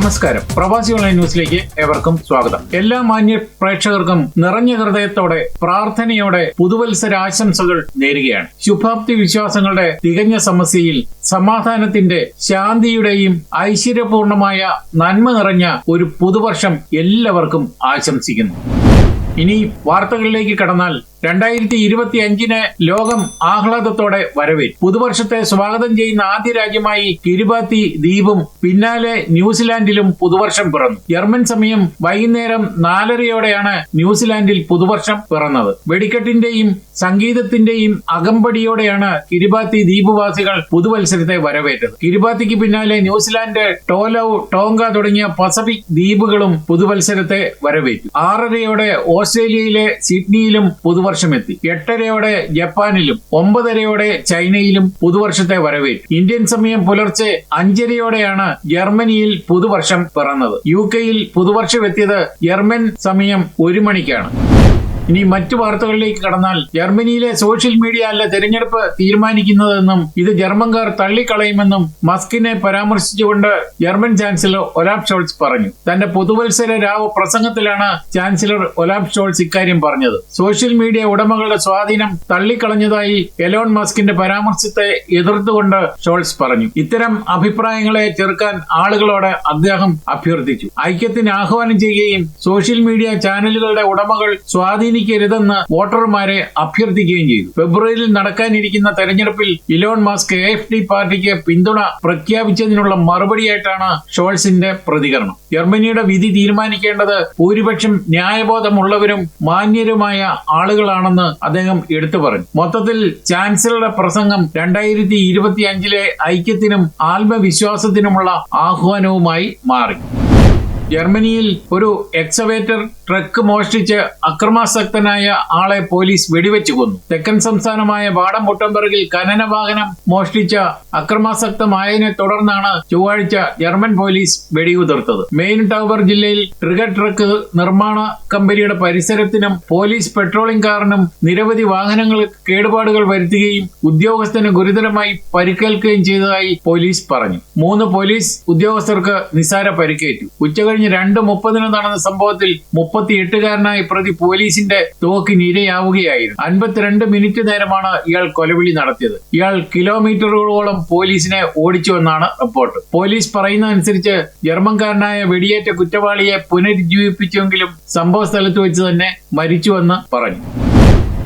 നമസ്കാരം. പ്രവാസി ഓൺലൈൻ ന്യൂസിലേക്ക് ഏവർക്കും സ്വാഗതം. എല്ലാ മാന്യ പ്രേക്ഷകർക്കും നിറഞ്ഞ ഹൃദയത്തോടെ പ്രാർത്ഥനയോടെ പുതുവത്സര ആശംസകൾ നേരുകയാണ്. ശുഭാപ്തി വിശ്വാസങ്ങളുടെ തികഞ്ഞ സമസ്യയിൽ സമാധാനത്തിന്റെ ശാന്തിയുടെയും ഐശ്വര്യപൂർണമായ നന്മ നിറഞ്ഞ ഒരു പുതുവർഷം എല്ലാവർക്കും ആശംസിക്കുന്നു. ഇനി വാർത്തകളിലേക്ക് കടന്നാൽ രണ്ടായിരത്തി ഇരുപത്തി അഞ്ചിന് ലോകം ആഹ്ലാദത്തോടെ വരവേറ്റു. പുതുവർഷത്തെ സ്വാഗതം ചെയ്യുന്ന ആദ്യ രാജ്യമായി കിരുബാത്തി ദ്വീപും പിന്നാലെ ന്യൂസിലാൻഡിലും പുതുവർഷം പിറന്നു. ജർമ്മൻ സമയം വൈകുന്നേരം നാലരയോടെയാണ് ന്യൂസിലാൻഡിൽ പുതുവർഷം പിറന്നത്. വെടിക്കെട്ടിന്റെയും സംഗീതത്തിന്റെയും അകമ്പടിയോടെയാണ് കിരുബാത്തി ദ്വീപുവാസികൾ പുതുവത്സരത്തെ വരവേറ്റത്. കിരുബാത്തിക്ക് പിന്നാലെ ന്യൂസിലാൻഡ് ടോലൌ ടോങ്ക തുടങ്ങിയ പസഫിക് ദ്വീപുകളും പുതുവത്സരത്തെ വരവേറ്റു. ആറരയോടെ ഓസ്ട്രേലിയയിലെ സിഡ്നിയിലും പുതുവർഷമെത്തി. എട്ടരയോടെ ജപ്പാനിലും ഒമ്പതരയോടെ ചൈനയിലും പുതുവർഷത്തെ വരവേറ്റു. ഇന്ത്യൻ സമയം പുലർച്ചെ അഞ്ചരയോടെയാണ് ജർമ്മനിയിൽ പുതുവർഷം പിറന്നത്. യു കെയിൽ പുതുവർഷം എത്തിയത് ജർമ്മൻ സമയം ഒരു മണിക്കാണ്. ഇനി മറ്റു വാർത്തകളിലേക്ക് കടന്നാൽ ജർമ്മനിയിലെ സോഷ്യൽ മീഡിയ അല്ല തെരഞ്ഞെടുപ്പ് തീരുമാനിക്കുന്നതെന്നും ഇത് ജർമ്മൻകാർ തള്ളിക്കളയുമെന്നും മസ്കിനെ പരാമർശിച്ചുകൊണ്ട് ജർമ്മൻ ചാൻസലർ ഒലാബ് ഷോൾസ് പറഞ്ഞു. തന്റെ പുതുവത്സര രാവ് പ്രസംഗത്തിലാണ് ചാൻസലർ ഒലാബ് ഷോൾസ് ഇക്കാര്യം പറഞ്ഞത്. സോഷ്യൽ മീഡിയ ഉടമകളുടെ സ്വാധീനം തള്ളിക്കളഞ്ഞതായി എലോൺ മസ്കിന്റെ പരാമർശത്തെ എതിർത്തുകൊണ്ട് ഷോൾസ് പറഞ്ഞു. ഇത്തരം അഭിപ്രായങ്ങളെ ചെറുക്കാൻ ആളുകളോട് അദ്ദേഹം അഭ്യർത്ഥിച്ചു. ഐക്യത്തിന് ആഹ്വാനം ചെയ്യുകയും സോഷ്യൽ മീഡിയ ചാനലുകളുടെ ഉടമകൾ സ്വാധീനിക്കരുതെന്ന് വോട്ടർമാരെ അഭ്യർത്ഥിക്കുകയും ചെയ്തു. ഫെബ്രുവരിയിൽ നടക്കാനിരിക്കുന്ന തെരഞ്ഞെടുപ്പിൽ ഇലോൺ മാസ്ക് എഫ് ഡി പാർട്ടിക്ക് പിന്തുണ പ്രഖ്യാപിച്ചതിനുള്ള മറുപടിയായിട്ടാണ് ഷോൾസിന്റെ പ്രതികരണം. ജർമ്മനിയുടെ വിധി തീരുമാനിക്കേണ്ടത് ഭൂരിപക്ഷം ന്യായബോധമുള്ളവരും മാന്യരുമായ ആളുകളാണെന്ന് അദ്ദേഹം എടുത്തു പറഞ്ഞു. മൊത്തത്തിൽ ചാൻസലറുടെ പ്രസംഗം രണ്ടായിരത്തി ഇരുപത്തി അഞ്ചിലെ ഐക്യത്തിനും ആത്മവിശ്വാസത്തിനുമുള്ള ആഹ്വാനവുമായി മാറി. ജർമ്മനിയിൽ ഒരു എക്സവേറ്റർ ട്രക്ക് മോഷ്ടിച്ച് അക്രമാസക്തനായ ആളെ പോലീസ് വെടിവെച്ചു കൊന്നു. തെക്കൻ സംസ്ഥാനമായ വാടം പൊട്ടംബർഗിൽ ഖനന വാഹനം മോഷ്ടിച്ച അക്രമാസക്തമായതിനെ തുടർന്നാണ് ചൊവ്വാഴ്ച ജർമ്മൻ പോലീസ് വെടിയുതിർത്തത്. മെയിൻ ടവർ ജില്ലയിൽ ട്രിഗർ ട്രക്ക് നിർമ്മാണ കമ്പനിയുടെ പരിസരത്തിനും പോലീസ് പെട്രോളിംഗ് കാറിനും നിരവധി വാഹനങ്ങൾ കേടുപാടുകൾ വരുത്തുകയും ഉദ്യോഗസ്ഥന് ഗുരുതരമായി പരിക്കേൽക്കുകയും ചെയ്തതായി പോലീസ് പറഞ്ഞു. മൂന്ന് പോലീസ് ഉദ്യോഗസ്ഥർക്ക് നിസാര പരിക്കേറ്റു. ഉച്ചകഴിഞ്ഞ് രണ്ട് മുപ്പതിന് നടന്ന സംഭവത്തിൽ മുപ്പത്തിയെട്ടുകാരനായ പ്രതി പോലീസിന്റെ തോക്കിന് ഇരയാവുകയായിരുന്നു. അൻപത്തിരണ്ട് മിനിറ്റ് നേരമാണ് ഇയാൾ കൊലവിളി നടത്തിയത്. ഇയാൾ കിലോമീറ്ററുകളോളം പോലീസിനെ ഓടിച്ചുവെന്നാണ് റിപ്പോർട്ട്. പോലീസ് പറയുന്ന അനുസരിച്ച് ജർമ്മൻകാരനായ വെടിയേറ്റ കുറ്റവാളിയെ പുനരുജ്ജീവിപ്പിച്ചെങ്കിലും സംഭവ സ്ഥലത്ത് വെച്ച് തന്നെ മരിച്ചുവെന്ന് പറഞ്ഞു.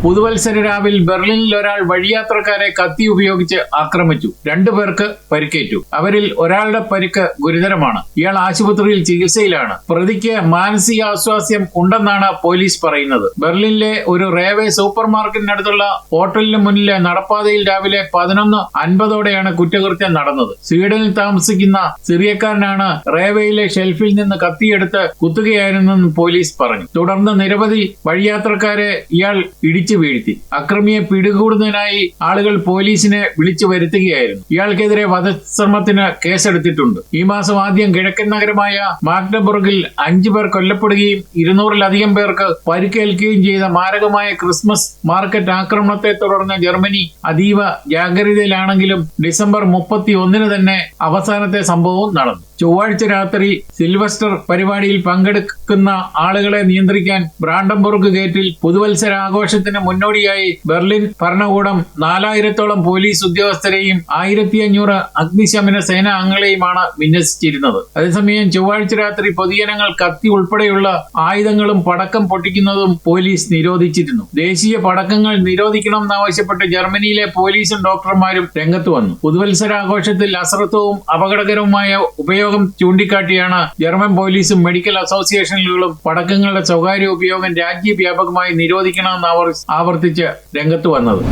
പുതുവത്സര രാവിൽ ബെർലിനിൽ ഒരാൾ വഴിയാത്രക്കാരെ കത്തി ഉപയോഗിച്ച് ആക്രമിച്ചു. രണ്ടു പേർക്ക് പരിക്കേറ്റു. അവരിൽ ഒരാളുടെ പരിക്ക് ഗുരുതരമാണ്. ഇയാൾ ആശുപത്രിയിൽ ചികിത്സയിലാണ്. പ്രതിക്ക് മാനസിക ആസ്വാസ്യം ഉണ്ടെന്നാണ് പോലീസ് പറയുന്നത്. ബെർലിനിലെ ഒരു റെയിൽവേ സൂപ്പർ മാർക്കറ്റിനടുത്തുള്ള ഹോട്ടലിന് മുന്നിലെ നടപ്പാതയിൽ രാവിലെ പതിനൊന്ന് അൻപതോടെയാണ് കുറ്റകൃത്യം നടന്നത്. സ്വീഡനിൽ താമസിക്കുന്ന സിറിയക്കാരനാണ് റെയിൽവേയിലെ ഷെൽഫിൽ നിന്ന് കത്തിയെടുത്ത് കുത്തുകയായിരുന്നെന്ന് പോലീസ് പറഞ്ഞു. തുടർന്ന് നിരവധി വഴിയാത്രക്കാരെ ഇയാൾ ഇടിച്ചു വീഴ്ത്തി. അക്രമിയെ പിടികൂടുന്നതിനായി ആളുകൾ പോലീസിനെ വിളിച്ചു വരുത്തുകയായിരുന്നു. ഇയാൾക്കെതിരെ വധശ്രമത്തിന് കേസെടുത്തിട്ടുണ്ട്. ഈ മാസം ആദ്യം കിഴക്കൻ നഗരമായ മാഗ്നബുറഗിൽ അഞ്ചു പേർ കൊല്ലപ്പെടുകയും ഇരുന്നൂറിലധികം പേർക്ക് പരിക്കേൽക്കുകയും ചെയ്ത മാരകമായ ക്രിസ്മസ് മാർക്കറ്റ് ആക്രമണത്തെ തുടർന്ന് ജർമ്മനി അതീവ ജാഗ്രതയിലാണെങ്കിലും ഡിസംബർ മുപ്പത്തി ഒന്നിന് തന്നെ അവസാനത്തെ സംഭവവും നടന്നു. ചൊവ്വാഴ്ച രാത്രി സിൽവസ്റ്റർ പരിപാടിയിൽ പങ്കെടുക്കുന്ന ആളുകളെ നിയന്ത്രിക്കാൻ ബ്രാൻഡംബുർഗ് ഗേറ്റിൽ പുതുവത്സര ആഘോഷത്തിന് മുന്നോടിയായി ബെർലിൻ ഭരണകൂടം നാലായിരത്തോളം പോലീസ് ഉദ്യോഗസ്ഥരെയും ആയിരത്തി അഞ്ഞൂറ് അഗ്നിശമന സേനാ അംഗങ്ങളെയുമാണ് വിന്യസിച്ചിരുന്നത്. അതേസമയം ചൊവ്വാഴ്ച രാത്രി പൊതുജനങ്ങൾ കത്തി ഉൾപ്പെടെയുള്ള ആയുധങ്ങളും പടക്കം പൊട്ടിക്കുന്നതും പോലീസ് നിരോധിച്ചിരുന്നു. ദേശീയ പടക്കങ്ങൾ നിരോധിക്കണമെന്നാവശ്യപ്പെട്ട് ജർമ്മനിയിലെ പോലീസും ഡോക്ടർമാരും രംഗത്ത് വന്നു. പുതുവത്സരാഘോഷത്തിൽ അസ്രത്വവും അപകടകരവുമായ ഉപയോഗം ചൂണ്ടിക്കാട്ടിയാണ് ജർമ്മൻ പോലീസും മെഡിക്കൽ അസോസിയേഷനുകളും പടക്കങ്ങളുടെ സ്വകാര്യ ഉപയോഗം രാജ്യവ്യാപകമായി നിരോധിക്കണമെന്ന് ആവർത്തിച്ച് രംഗത്ത് വന്നത്.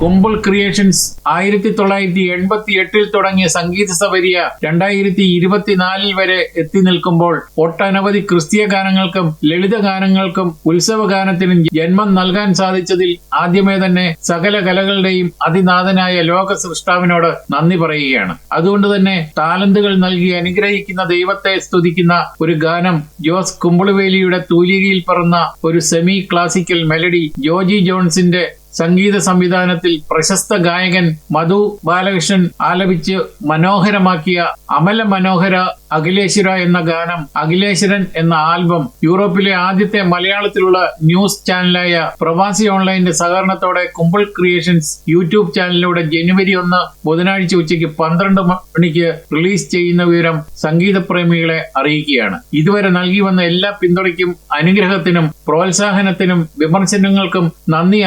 കുമ്പിൾ ക്രിയേഷൻസ് ആയിരത്തി തൊള്ളായിരത്തി എൺപത്തി എട്ടിൽ തുടങ്ങിയ സംഗീത സവരിയ രണ്ടായിരത്തി ഇരുപത്തിനാലിൽ വരെ എത്തി നിൽക്കുമ്പോൾ ഒട്ടനവധി ക്രിസ്തീയ ഗാനങ്ങൾക്കും ലളിത ഗാനങ്ങൾക്കും ഉത്സവ ഗാനത്തിനും ജന്മം നൽകാൻ സാധിച്ചതിൽ ആദ്യമേ തന്നെ സകല കലകളുടെയും അതിനാഥനായ ലോക സൃഷ്ടാവിനോട് നന്ദി പറയുകയാണ്. അതുകൊണ്ട് തന്നെ താലന്തുകൾ നൽകി അനുഗ്രഹിക്കുന്ന ദൈവത്തെ സ്തുതിക്കുന്ന ഒരു ഗാനം ജോസ് കുമ്പിളുവേലിയുടെ തൂലികയിൽ പറന്ന ഒരു സെമി ക്ലാസിക്കൽ മെലഡി ജോജി ജോൺസിന്റെ സംഗീത സംവിധാനത്തിൽ പ്രശസ്ത ഗായകൻ മധു ബാലകൃഷ്ണൻ ആലപിച്ച് മനോഹരമാക്കിയ അമല മനോഹര അഖിലേശ്വര എന്ന ഗാനം അഖിലേശ്വരൻ എന്ന ആൽബം യൂറോപ്പിലെ ആദ്യത്തെ മലയാളത്തിലുള്ള ന്യൂസ് ചാനലായ പ്രവാസി ഓൺലൈന്റെ സഹകരണത്തോടെ കുമ്പിൾ ക്രിയേഷൻസ് യൂട്യൂബ് ചാനലിലൂടെ ജനുവരി ഒന്ന് ബുധനാഴ്ച ഉച്ചയ്ക്ക് പന്ത്രണ്ട് മണിക്ക് റിലീസ് ചെയ്യുന്ന വിവരം സംഗീത പ്രേമികളെ അറിയിക്കുകയാണ്. ഇതുവരെ നൽകി വന്ന എല്ലാ പിന്തുണയ്ക്കും അനുഗ്രഹത്തിനും പ്രോത്സാഹനത്തിനും വിമർശനങ്ങൾക്കും നന്ദി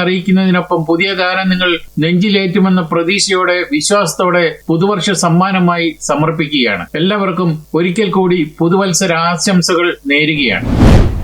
അറിയിക്കുന്നതിനൊപ്പം പുതിയ ഗാനം നിങ്ങൾ നെഞ്ചിലേറ്റുമെന്ന പ്രതീക്ഷയോടെ വിശ്വാസത്തോടെ പുതുവർഷ സമ്മാനമായി സമർപ്പിക്കുകയാണ്. എല്ലാവർക്കും ഒരിക്കൽ കൂടി പുതുവത്സര ആശംസകൾ നേരുകയാണ്.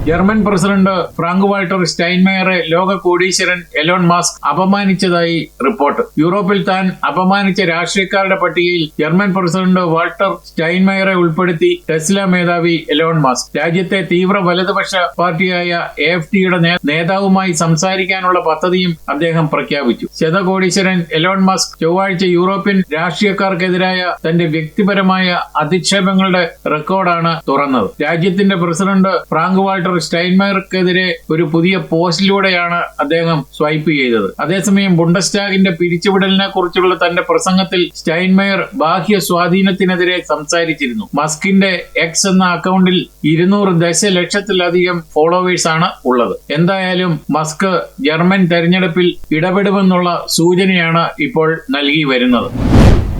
ജർമ്മൻ പ്രസിഡന്റ് ഫ്രാങ്ക് വാൾട്ടർ സ്റ്റൈൻമയറെ ലോക കോടീശ്വരൻ എലോൺ മാസ്ക് അപമാനിച്ചതായി റിപ്പോർട്ട്. യൂറോപ്പിൽ താൻ അപമാനിച്ച രാഷ്ട്രീയക്കാരുടെ പട്ടികയിൽ ജർമ്മൻ പ്രസിഡന്റ് വാൾട്ടർ സ്റ്റൈൻമയറെ ഉൾപ്പെടുത്തി ടെസ്ല മേധാവി എലോൺ മാസ്ക്. രാജ്യത്തെ തീവ്ര വലതുപക്ഷ പാർട്ടിയായ എ എഫ് ടിയുടെ നേതാവുമായി സംസാരിക്കാനുള്ള പദ്ധതിയും അദ്ദേഹം പ്രഖ്യാപിച്ചു. ശതകോടീശ്വരൻ എലോൺ മാസ്ക് ചൊവ്വാഴ്ച യൂറോപ്യൻ രാഷ്ട്രീയക്കാർക്കെതിരായ തന്റെ വ്യക്തിപരമായ അധിക്ഷേപങ്ങളുടെ റെക്കോർഡാണ് തുറന്നത്. രാജ്യത്തിന്റെ പ്രസിഡന്റ് ഫ്രാങ്ക് വാൾട്ടർ സ്റ്റൈൻമയർക്കെതിരെ ഒരു പുതിയ പോസ്റ്റിലൂടെയാണ് അദ്ദേഹം സ്വൈപ്പ് ചെയ്തത്. അതേസമയം ബുണ്ടസ്റ്റാഗിന്റെ പിരിച്ചുവിടലിനെ കുറിച്ചുള്ള തന്റെ പ്രസംഗത്തിൽ സ്റ്റൈൻമയർ ബാഹ്യ സ്വാധീനത്തിനെതിരെ സംസാരിച്ചിരുന്നു. മസ്കിന്റെ എക്സ് എന്ന അക്കൗണ്ടിൽ ഇരുന്നൂറ് ദശലക്ഷത്തിലധികം ഫോളോവേഴ്സ് ആണ് ഉള്ളത്. എന്തായാലും മസ്ക് ജർമ്മൻ തെരഞ്ഞെടുപ്പിൽ ഇടപെടുമെന്നുള്ള സൂചനയാണ് ഇപ്പോൾ നൽകി വരുന്നത്.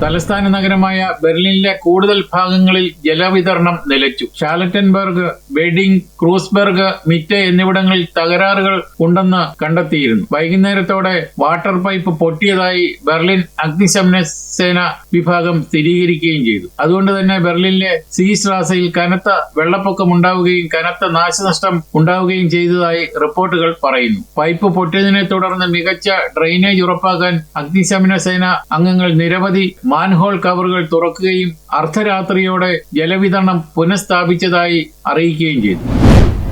തലസ്ഥാന നഗരമായ ബെർലിനിലെ കൂടുതൽ ഭാഗങ്ങളിൽ ജലവിതരണം നിലച്ചു. ഷാലറ്റൻബർഗ് ബെഡിംഗ് ക്രൂസ്ബർഗ് മിറ്റെ എന്നിവിടങ്ങളിൽ തകരാറുകൾ ഉണ്ടെന്ന് കണ്ടെത്തിയിരുന്നു. വൈകുന്നേരത്തോടെ വാട്ടർ പൈപ്പ് പൊട്ടിയതായി ബെർലിൻ അഗ്നിശമന സേന വിഭാഗം സ്ഥിരീകരിക്കുകയും ചെയ്തു. അതുകൊണ്ട് തന്നെ ബെർലിനിലെ സീസ്ട്രാസയിൽ കനത്ത വെള്ളപ്പൊക്കം ഉണ്ടാവുകയും കനത്ത നാശനഷ്ടം ഉണ്ടാവുകയും ചെയ്തതായി റിപ്പോർട്ടുകൾ പറയുന്നു. പൈപ്പ് പൊട്ടിയതിനെ തുടർന്ന് മികച്ച ഡ്രെയിനേജ് ഉറപ്പാക്കാൻ അഗ്നിശമന സേന അംഗങ്ങൾ നിരവധി മാൻഹോൾ കവറുകൾ തുറക്കുകയും അർദ്ധരാത്രിയോടെ ജലവിതരണം പുനഃസ്ഥാപിച്ചതായി അറിയിക്കുകയും ചെയ്തു.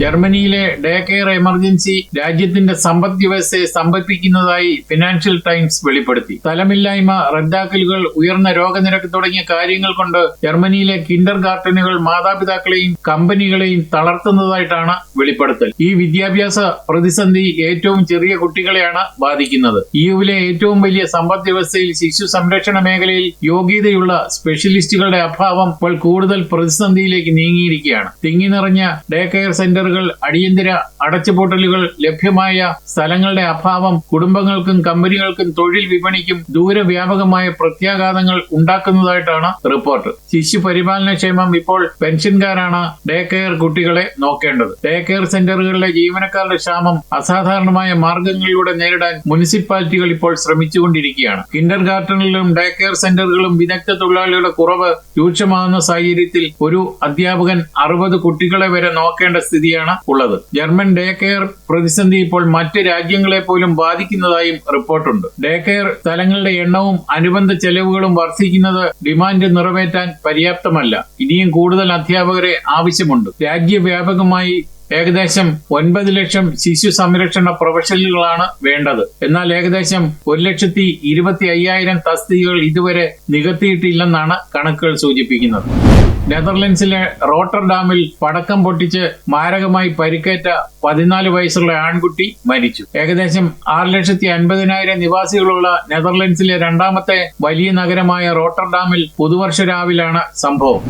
ജർമ്മനിയിലെ ഡേ കെയർ എമർജൻസി രാജ്യത്തിന്റെ സമ്പദ് വ്യവസ്ഥയെ സ്തംഭിപ്പിക്കുന്നതായി ഫിനാൻഷ്യൽ ടൈംസ് വെളിപ്പെടുത്തി. സ്ഥലമില്ലായ്മ റദ്ദാക്കലുകൾ ഉയർന്ന രോഗനിരക്ക് തുടങ്ങിയ കാര്യങ്ങൾ കൊണ്ട് ജർമ്മനിയിലെ കിൻഡർ ഗാർട്ടനുകൾ മാതാപിതാക്കളെയും കമ്പനികളെയും തളർത്തുന്നതായിട്ടാണ് വെളിപ്പെടുത്തൽ. ഈ വിദ്യാഭ്യാസ പ്രതിസന്ധി ഏറ്റവും ചെറിയ കുട്ടികളെയാണ് ബാധിക്കുന്നത്. ഇയുവിലെ ഏറ്റവും വലിയ സമ്പദ് വ്യവസ്ഥയിൽ ശിശു സംരക്ഷണ മേഖലയിൽ യോഗ്യതയുള്ള സ്പെഷ്യലിസ്റ്റുകളുടെ അഭാവം ഇപ്പോൾ കൂടുതൽ പ്രതിസന്ധിയിലേക്ക് നീങ്ങിയിരിക്കുകയാണ്. തിങ്ങി നിറഞ്ഞ ഡേ കെയർ സെന്ററുകൾ അടിയന്തര അടച്ചുപൂട്ടലുകൾ ലഭ്യമായ സ്ഥലങ്ങളുടെ അഭാവം കുടുംബങ്ങൾക്കും കമ്പനികൾക്കും തൊഴിൽ വിപണിക്കും ദൂരവ്യാപകമായ പ്രത്യാഘാതങ്ങൾ ഉണ്ടാക്കുന്നതായിട്ടാണ് റിപ്പോർട്ട്. ശിശു പരിപാലനക്ഷേമം ഇപ്പോൾ പെൻഷൻകാരാണ് ഡേ കെയർ കുട്ടികളെ നോക്കേണ്ടത്. ഡേ കെയർ സെന്ററുകളിലെ ജീവനക്കാരുടെ ക്ഷാമം അസാധാരണമായ മാർഗങ്ങളിലൂടെ നേരിടാൻ മുനിസിപ്പാലിറ്റികൾ ഇപ്പോൾ ശ്രമിച്ചുകൊണ്ടിരിക്കുകയാണ്. കിൻഡർ ഗാർട്ടനിലും ഡേ കെയർ സെന്ററുകളും വിദഗ്ധ തൊഴിലാളികളുടെ കുറവ് രൂക്ഷമാകുന്ന സാഹചര്യത്തിൽ ഒരു അധ്യാപകൻ അറുപത് കുട്ടികളെ വരെ നോക്കേണ്ട സ്ഥിതിയാണ് ഉള്ളത്. ജർമ്മൻ ഡേ കെയർ പ്രതിസന്ധി ഇപ്പോൾ മറ്റ് രാജ്യങ്ങളെ പോലും ബാധിക്കുന്നതായും റിപ്പോർട്ടുണ്ട്. ഡേ കെയർ സ്ഥലങ്ങളുടെ എണ്ണവും അനുബന്ധ ചെലവുകളും വർദ്ധിക്കുന്നത് ഡിമാൻഡ് നിറവേറ്റാൻ പര്യാപ്തമല്ല. ഇനിയും കൂടുതൽ അധ്യാപകരെ ആവശ്യമുണ്ട്. രാജ്യവ്യാപകമായി ഏകദേശം ഒൻപത് ലക്ഷം ശിശു സംരക്ഷണ പ്രൊഫഷണലുകളാണ് വേണ്ടത്. എന്നാൽ ഏകദേശം ഒരു ലക്ഷത്തി ഇരുപത്തി അയ്യായിരം തസ്തികകൾ ഇതുവരെ നികത്തിയിട്ടില്ലെന്നാണ് കണക്കുകൾ സൂചിപ്പിക്കുന്നത്. നെതർലൻഡ്സിലെ റോട്ടർഡാമിൽ പടക്കം പൊട്ടിച്ച് മാരകമായി പരിക്കേറ്റ പതിനാല് വയസ്സുള്ള ആൺകുട്ടി മരിച്ചു. ഏകദേശം ആറ് ലക്ഷത്തി അൻപതിനായിരം നിവാസികളുള്ള നെതർലൻഡ്സിലെ രണ്ടാമത്തെ വലിയ നഗരമായ റോട്ടർഡാമിൽ പുതുവർഷ രാവിലാണ് സംഭവം.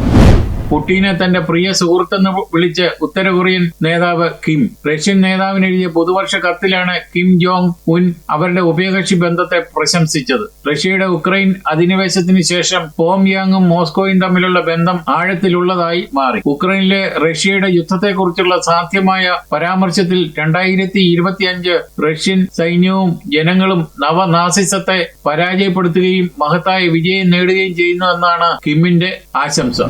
പുട്ടീനെ തന്റെ പ്രിയ സുഹൃത്തെന്ന് വിളിച്ച് ഉത്തര കൊറിയൻ നേതാവ് കിം. റഷ്യൻ നേതാവിന് എഴുതിയ പുതുവർഷ കത്തിലാണ് കിം ജോങ് ഉൻ അവരുടെ ഉഭയകക്ഷി ബന്ധത്തെ പ്രശംസിച്ചത്. റഷ്യയുടെ ഉക്രൈൻ അധിനിവേശത്തിന് ശേഷം പോംയാങ്ങും മോസ്കോയും തമ്മിലുള്ള ബന്ധം ആഴത്തിലുള്ളതായി മാറി. ഉക്രൈനിലെ റഷ്യയുടെ യുദ്ധത്തെക്കുറിച്ചുള്ള സാധ്യമായ പരാമർശത്തിൽ രണ്ടായിരത്തി ഇരുപത്തിയഞ്ച് റഷ്യൻ സൈന്യവും ജനങ്ങളും നവനാസിസത്തെ പരാജയപ്പെടുത്തുകയും മഹത്തായ വിജയം നേടുകയും ചെയ്യുന്നു എന്നാണ് കിമ്മിന്റെ ആശംസ.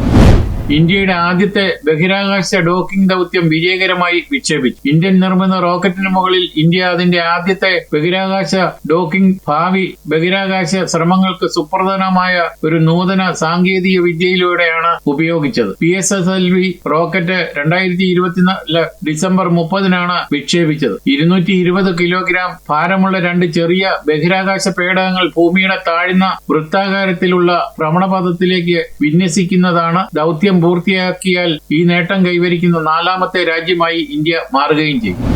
ഇന്ത്യയുടെ ആദ്യത്തെ ബഹിരാകാശ ഡോക്കിംഗ് ദൗത്യം വിജയകരമായി വിക്ഷേപിച്ചു. ഇന്ത്യൻ നിർമ്മിത റോക്കറ്റിന് മുകളിൽ ഇന്ത്യ അതിന്റെ ആദ്യത്തെ ബഹിരാകാശ ഡോക്കിംഗ് ഭാവി ബഹിരാകാശ ശ്രമങ്ങൾക്ക് സുപ്രധാനമായ ഒരു നൂതന സാങ്കേതിക വിദ്യയിലൂടെയാണ് ഉപയോഗിച്ചത്. P S S L V rocket രണ്ടായിരത്തി ഇരുപത്തിനാല് ഡിസംബർ മുപ്പതിനാണ് വിക്ഷേപിച്ചത്. ഇരുന്നൂറ്റി ഇരുപത് കിലോഗ്രാം ഭാരമുള്ള രണ്ട് ചെറിയ ബഹിരാകാശ പേടകങ്ങൾ ഭൂമിയുടെ താഴ്ന്ന വൃത്താകാരത്തിലുള്ള ഭ്രമണപഥത്തിലേക്ക് വിന്യസിക്കുന്നതാണ് ദൗത്യം പൂർത്തിയാക്കിയാൽ ഈ നേട്ടം കൈവരിക്കുന്ന നാലാമത്തെ രാജ്യമായി ഇന്ത്യ മാറുകയും ചെയ്യും.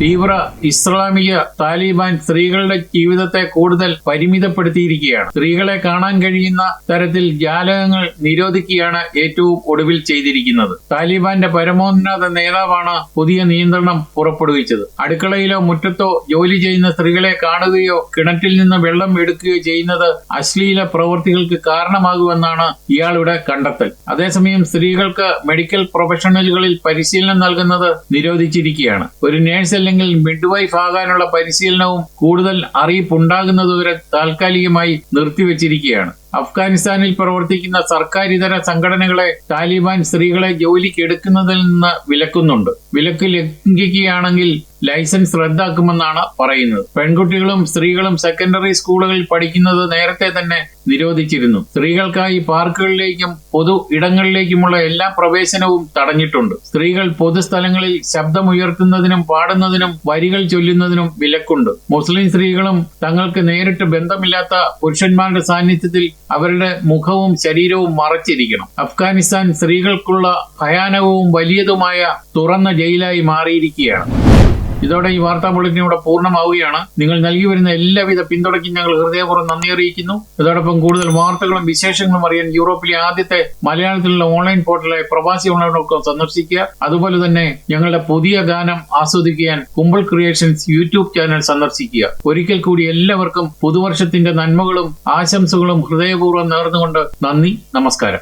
തീവ്ര ഇസ്ലാമിക താലിബാൻ സ്ത്രീകളുടെ ജീവിതത്തെ കൂടുതൽ പരിമിതപ്പെടുത്തിയിരിക്കുകയാണ്. സ്ത്രീകളെ കാണാൻ കഴിയുന്ന തരത്തിൽ ജാലകങ്ങൾ നിരോധിക്കുകയാണ് ഏറ്റവും ഒടുവിൽ ചെയ്തിരിക്കുന്നത്. താലിബാന്റെ പരമോന്നത നേതാവാണ് പുതിയ നിയന്ത്രണം പുറപ്പെടുവിച്ചത്. അടുക്കളയിലോ മുറ്റത്തോ ജോലി ചെയ്യുന്ന സ്ത്രീകളെ കാണുകയോ കിണറ്റിൽ നിന്ന് വെള്ളം എടുക്കുകയോ ചെയ്യുന്നത് അശ്ലീല പ്രവൃത്തികൾക്ക് കാരണമാകുമെന്നാണ് ഇയാളുടെ കണ്ടെത്തൽ. അതേസമയം സ്ത്രീകൾക്ക് മെഡിക്കൽ പ്രൊഫഷണലുകളിൽ പരിശീലനം നൽകുന്നത് നിരോധിച്ചിരിക്കുകയാണ്. ഒരു നേഴ്സ് അല്ലെങ്കിൽ മിഡ്വൈഫ് ആകാനുള്ള പരിശീലനവും കൂടുതൽ അറിയിപ്പുണ്ടാകുന്നതുവരെ താൽക്കാലികമായി നിർത്തിവച്ചിരിക്കുകയാണ്. അഫ്ഗാനിസ്ഥാനിൽ പ്രവർത്തിക്കുന്ന സർക്കാരിതര സംഘടനകളെ താലിബാൻ സ്ത്രീകളെ ജോലിക്ക് എടുക്കുന്നതിൽ നിന്ന് വിലക്കുന്നുണ്ട്. വിലക്ക് ലംഘിക്കുകയാണെങ്കിൽ ലൈസൻസ് റദ്ദാക്കുമെന്നാണ് പറയുന്നത്. പെൺകുട്ടികളും സ്ത്രീകളും സെക്കൻഡറി സ്കൂളുകളിൽ പഠിക്കുന്നത് നേരത്തെ തന്നെ നിരോധിച്ചിരുന്നു. സ്ത്രീകൾക്കായി പാർക്കുകളിലേക്കും പൊതു ഇടങ്ങളിലേക്കുമുള്ള എല്ലാ പ്രവേശനവും തടഞ്ഞിട്ടുണ്ട്. സ്ത്രീകൾ പൊതുസ്ഥലങ്ങളിൽ ശബ്ദമുയർത്തുന്നതിനും പാടുന്നതിനും വരികൾ ചൊല്ലുന്നതിനും വിലക്കുണ്ട്. മുസ്ലിം സ്ത്രീകളും തങ്ങൾക്ക് നേരിട്ട് ബന്ധമില്ലാത്ത പുരുഷന്മാരുടെ സാന്നിധ്യത്തിൽ അവരുടെ മുഖവും ശരീരവും മറച്ചിരിക്കണം. അഫ്ഗാനിസ്ഥാൻ സ്ത്രീകൾക്കുള്ള ഭയാനകവും വലിയതുമായ തുറന്ന ജയിലായി മാറിയിരിക്കുകയാണ്. ഇതോടെ ഈ വാർത്താ ബുള്ളറ്റിൻ ഇവിടെ പൂർണമാവുകയാണ്. നിങ്ങൾ നൽകി വരുന്ന എല്ലാവിധ പിന്തുണയ്ക്കും ഞങ്ങൾ ഹൃദയപൂർവം നന്ദി അറിയിക്കുന്നു. ഇതോടൊപ്പം കൂടുതൽ വാർത്തകളും വിശേഷങ്ങളും അറിയാൻ യൂറോപ്പിലെ ആദ്യത്തെ മലയാളത്തിലുള്ള ഓൺലൈൻ പോർട്ടലായ പ്രവാസി ഓൺലൈൻ സന്ദർശിക്കുക. അതുപോലെ തന്നെ ഞങ്ങളുടെ പുതിയ ഗാനം ആസ്വദിക്കാൻ കുമ്പിൾ ക്രിയേഷൻസ് യൂട്യൂബ് ചാനൽ സന്ദർശിക്കുക. ഒരിക്കൽ കൂടി എല്ലാവർക്കും പുതുവർഷത്തിന്റെ നന്മകളും ആശംസകളും ഹൃദയപൂർവം നേർന്നുകൊണ്ട് നന്ദി നമസ്കാരം.